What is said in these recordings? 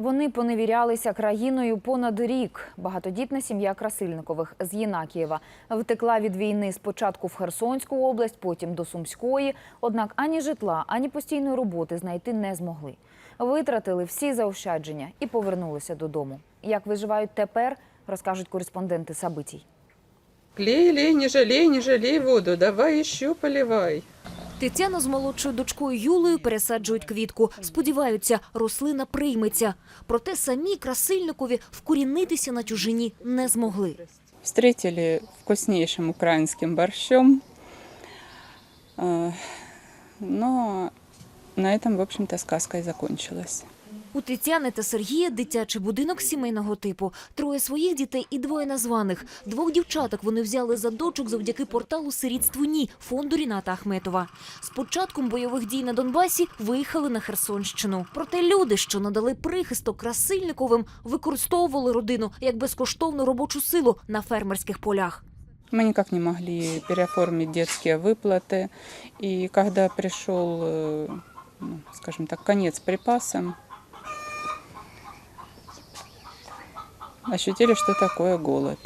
Вони поневірялися країною понад рік. Багатодітна сім'я Красильникових з Єнакієва втекла від війни спочатку в Херсонську область, потім до Сумської. Однак ані житла, ані постійної роботи знайти не змогли. Витратили всі заощадження і повернулися додому. Як виживають тепер, розкажуть кореспонденти Сабитій. Лей, лей, не жалей, не жалей воду, давай еще поливай. Тетяна з молодшою дочкою Юлею пересаджують квітку. Сподіваються, рослина прийметься. Проте самі красильникові вкорінитися на чужині не змогли. Встретили вкуснішим українським борщом. Але Но на этом, в общем-то, сказка и закончилась. У Тетяни та Сергія дитячий будинок сімейного типу. Троє своїх дітей і двоє названих. Двох дівчаток вони взяли за дочок завдяки порталу «Сирітству ні» фонду Ріната Ахметова. З початком бойових дій на Донбасі виїхали на Херсонщину. Проте люди, що надали прихисток Красильниковим, використовували родину як безкоштовну робочу силу на фермерських полях. Мы никак не могли переоформить детские выплаты. И когда пришел, э, ну, скажем так, конец припасам, ощутили, що такое голод.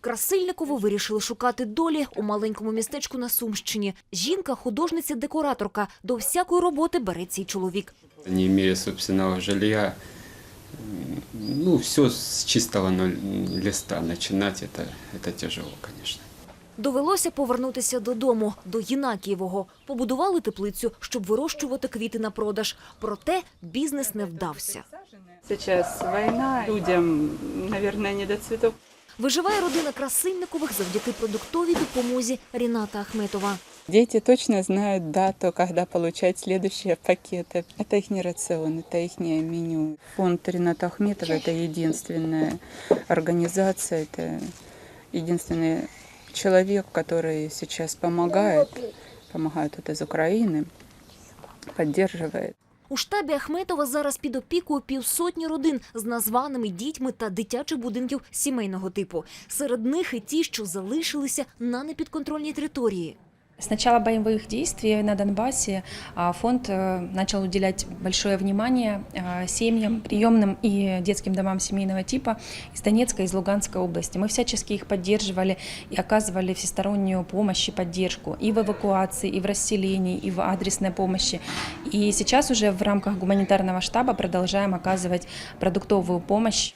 Красильникову вирішили шукати долі у маленькому містечку на Сумщині. Жінка, художниця-декораторка. До всякої роботи береться цей чоловік. не має собственного жилья, ну, все з чистого листа починати це, это тяжело, конечно. Довелося повернутися додому, до Єнакієвого. Побудували теплицю, щоб вирощувати квіти на продаж. Проте бізнес не вдався. Сейчас война, людям, наверное, не до цветов. Виживає родина Красильникових завдяки продуктовій допомозі Ріната Ахметова. Дети точно знают дату, когда получать следующие пакеты. Это их рацион, это их меню. Фонд Рената Ахметова – это единственная организация, это единственный человек, который сейчас помогает, помогает вот из Украины, поддерживает. У штабі Ахметова зараз під опікою півсотні родин з названими дітьми та дитячих будинків сімейного типу. Серед них і ті, що залишилися на непідконтрольній території. С начала боевых действий на Донбассе а, фонд э, начал уделять большое внимание а, семьям, приемным и детским домам семейного типа из Донецкой и из Луганской области. Мы всячески их поддерживали и оказывали всестороннюю помощь и поддержку и в эвакуации, и в расселении, и в адресной помощи. И сейчас уже в рамках гуманитарного штаба продолжаем оказывать продуктовую помощь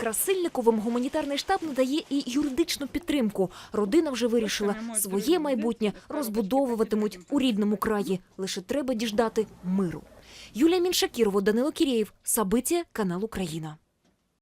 Красильниковим гуманітарний штаб надає і юридичну підтримку. Родина вже вирішила, своє майбутнє розбудовуватимуть у рідному краї. Лише треба діждати миру. Юлія Міншакірова, Данило Кірєєв, Сабиція, канал Україна.